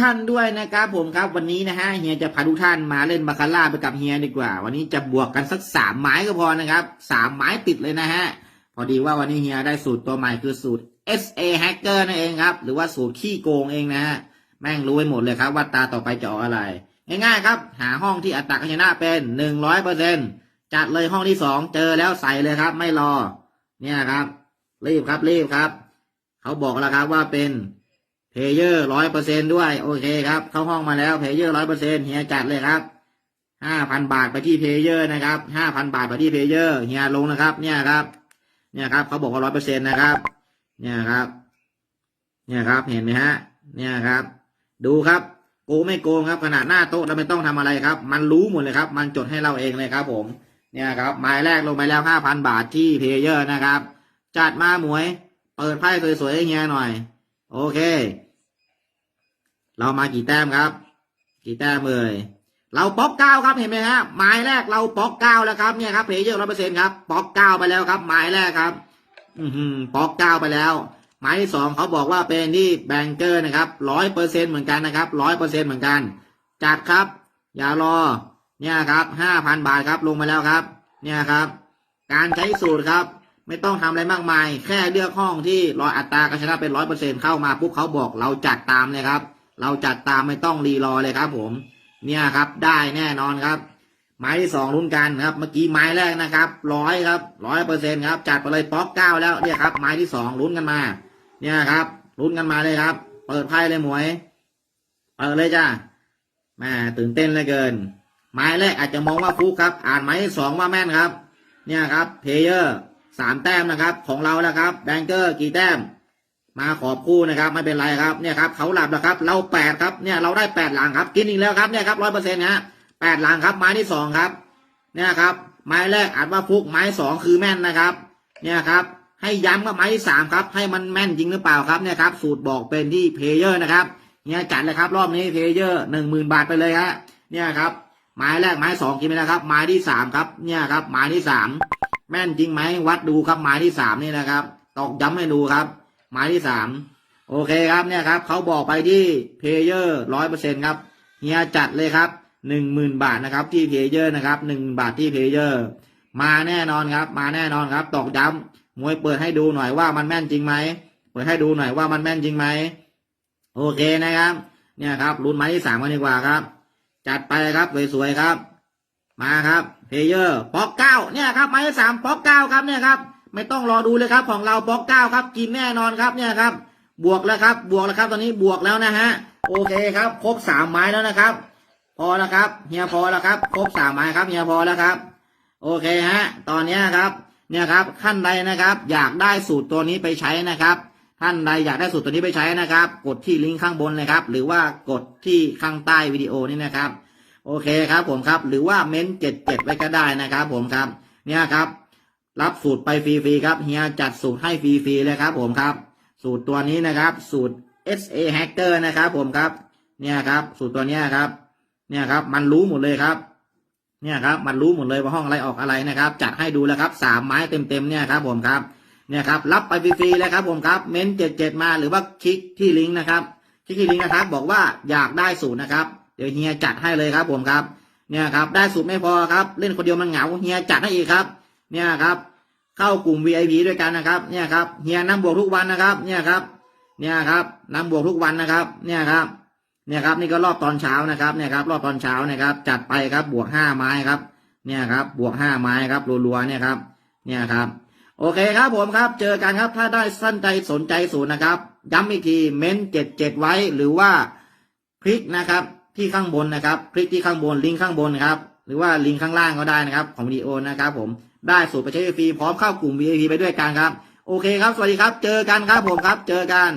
ท่านด้วยนะครับผมครับวันนี้นะฮะเฮียจะพาทุกท่านมาเล่นบาคาร่าไปกับเฮียดีกว่า วันนี้จะบวกกันสักสามไม้ก็พอนะครับสามไม้ติดเลยนะฮะพอดีว่าวันนี้เฮียได้สูตรตัวใหม่คือสูตร SA Hacker นั่นเองครับ หรือว่าสูตรขี้โกงเองนะฮะแม่งรู้ไปหมดเลยครับว่าตาต่อไปจะออกอะไร ง่ายๆครับ หาห้องที่อัตราการชนะเป็นหนึ่งร้อยเปอร์เซ็นจัดเลยห้องที่สองเจอแล้วใส่เลยครับ ไม่รอ เนี่ยครับ รีบครับรีบครับ เขาบอกแล้วครับว่าเป็น เพเยอร์ร้อยเปอร์เซนด้วย โอเคครับ เข้าห้องมาแล้วเพเยอร์ร้อยเปอร์เซนเฮียจัดเลยครับห้าพันบาทไปที่เพเยอร์นะครับห้าพันบาทไปที่เพเยอร์เฮียลงนะครับ เนี่ยครับ เนี่ยครับ เขาบอกว่าร้อยเปอร์เซ็นนะครับ เนี่ยครับ เนี่ยครับ เห็นไหมฮะ เนี่ยครับ ดูครับ โกไม่โกงครับ ขนาดหน้าโต๊ะเราไม่ต้องทำอะไรครับ มันรู้หมดเลยครับ มันจดให้เราเองเลยครับ ผม เนี่ยครับหมายแรกลงไปแล้วห้าพันบาทที่เพเยอร์นะครับ จัดมาหมวย เปิดไพ่สวยๆให้เฮียหน่อย โอเค เรามากี่แต้มครับ กี่แต้มเอ่ยเราป๊อกเก้าครับเห็นไหมฮะหมายแรกเราป๊อกเก้าแล้วครับเนี่ยครับเพย์เยอร์ร้อยเปอร์เซ็นต์ครับป๊อกเก้าไปแล้วครับหมายแรกครับ อือหือป๊อกเก้าไปแล้ว หมายที่สองเขาบอกว่าเป็นที่แบงเกอร์นะครับร้อยเปอร์เซ็นเหมือนกันนะครับร้อยเปอร์เซ็นเหมือนกัน จัดครับ อย่ารอ เนี่ยครับห้าพันบาทครับลงมาแล้วครับ เนี่ยครับ การใช้สูตรครับ ไม่ต้องทำอะไรมากมาย แค่เลือกห้องที่รอยอัตราการชนะเป็นร้อยเปอร์เซ็นเข้ามาปุ๊บเขาบอกเราจัดตามเลยครับ เราจัดตามไม่ต้องรีรอเลยครับ ผม เนี่ยครับ ได้แน่นอนครับ ไม้ที่สองลุ้นกันครับ เมื่อกี้ไม้แรกนะครับร้อยครับร้อยเปอร์เซ็นครับ จัดไปเลยป๊อกเก้าแล้วเนี่ยครับ ไม้ที่สองลุ้นกันมา เนี่ยครับลุ้นกันมาเลยครับ เปิดไพ่เลยหมวย เปิดเลยจ้าแม่ตื่นเต้นเลือเกิน ไม้แรกอาจจะมองว่าฟุกครับ อ่านไม้ที่สองว่าแม่นครับ เนี่ยครับเพเยอร์สามแต้มนะครับ ของเราแล้วครับแบงเกอร์กี่แต้ม มาขอบคู่นะครับไม่เป็นไรครับเนี่ยครับเขาหลับแล้วครับ เราแปดครับเนี่ยเราได้แปดหลังครับ กินอีกแล้วครับเนี่ยครับร้อยเปอร์เซ็นต์ฮะแปดหลังครับไม้ที่สองครับ เนี่ยครับ ไม้แรกอานว่าฟุกไม้สองคือแม่นนะครับ เนี่ยครับให้ย้ำว่าไม้ที่สามครับ ให้มันแม่นจริงหรือเปล่าครับเนี่ยครับ สูตรบอกเป็นที่เพเยอร์นะครับเนี่ยจัดเลยครับ รอบนี้เพเยอร์หนึ่งหมื่นบาทไปเลยฮะเนี่ยครับไม้แรกไม้สองกินไปแล้วครับ ไม้ที่สามครับ เนี่ยครับไม้ที่สามแม่นจริงไหมวัดดูครับไม้ที่สามนี่นะครับตอกย้ำให้ดูครับ ม้ที่สามโอเคครับเนี่ยครับเขาบอกไปที่เพเยอร์ร้อยเปอร์เซ็นครับเฮียจัดเลยครับหนึ่งหมื่นบาทนะครับที่เพเยอร์นะครับหนึ่งบาทที่เพเยอร์ มาแน่นอนครับ มาแน่นอนครับ ตอกย้ำมวยเปิดให้ดูหน่อยว่ามันแม่นจริงไหมเปิดให้ดูหน่อยว่ามันแม่นจริงไหมโอเคนะครับ เนี่ยครับลุ้นไม้ที่สามกันดีกว่าครับ จัดไปครับสวยๆครับ มาครับเพเยอร์ป๊อกเก้าเนี่ยครับไม้ที่สามป๊อกเก้าครับเนี่ยครับ ไม่ต้องรอดูเลยครับ ของเราป๊อกเก้าครับ กินแน่นอนครับเนี่ยครับ บวกแล้วครับ บวกแล้วครับ ตอนนี้บวกแล้วนะฮะ โอเคครับ ครบสามไม้แล้วนะครับ พอแล้วครับ เฮียพอแล้วครับ ครบสามไม้ครับ เฮียพอแล้วครับ โอเคฮะ ตอนนี้ครับ เนี่ยครับ ขั้นใดนะครับ อยากได้สูตรตัวนี้ไปใช้นะครับท่านใดอยากได้สูตรตัวนี้ไปใช้นะครับ กดที่ลิงก์ข้างบนเลยครับ หรือว่ากดที่ข้างใต้วิดีโอนี้นะครับ โอเคครับผมครับ หรือว่าเม้นเจ็ดเจ็ดไว้ก็ได้นะครับ ผมครับ เนี่ยครับ รับสูตรไปฟรีๆครับเฮียจัดสูตรให้ฟรีๆเลยครับ ผมครับ สูตรตัวนี้นะครับ สูตร SA Hacker นะครับ ผมครับ เนี่ยครับ สูตรตัวเนี้ยครับ เนี่ยครับ มันรู้หมดเลยครับ เนี่ยครับ มันรู้หมดเลยว่าห้องอะไรออกอะไรนะครับ จัดให้ดูแล้วครับสามไม้เต็มๆเนี่ยครับ ผมครับ เนี่ยครับ รับไปฟรีๆเลยครับ ผมครับ เม้นเจ็ดเจ็ดมาหรือว่าคลิกที่ลิงก์นะครับคลิกที่ลิงก์นะครับ บอกว่าอยากได้สูตรนะครับเดี๋ยวเฮียจัดให้เลยครับ ผมครับ เนี่ยครับ ได้สูตรไม่พอครับ เล่นคนเดียวมันเหงาเฮียจัดให้อีกครับ เนี่ยครับ เข้ากลุ่ม VIP ด้วยกันนะครับ เนี่ยครับเฮียน้ำบวกทุกวันนะครับ เนี่ยครับ เนี่ยครับน้ำบวกทุกวันนะครับ เนี่ยครับเนี่ยครับนี่ก็รอบตอนเช้านะครับเนี่ยครับรอบตอนเช้านะครับ จัดไปครับบวกห้าไม้ครับ เนี่ยครับบวกห้าไม้ครับรัวๆเนี่ยครับ เนี่ยครับ โอเคครับผมครับ เจอกันครับถ้าได้สั้นใจสนใจศูนย์นะครับ ย้ำอีกทีเม้นเจ็ดเจ็ดไว้หรือว่าคลิกนะครับ ที่ข้างบนนะครับ คลิกที่ข้างบนลิงก์ข้างบนครับ หรือว่าลิงก์ข้างล่างก็ได้นะครับ ของวิดีโอนะครับผม ได้สูตรไปใช้ฟรีพร้อมเข้ากลุ่ม VIP ไปด้วยกันครับ โอเคครับ สวัสดีครับ เจอกันครับผมครับ เจอกัน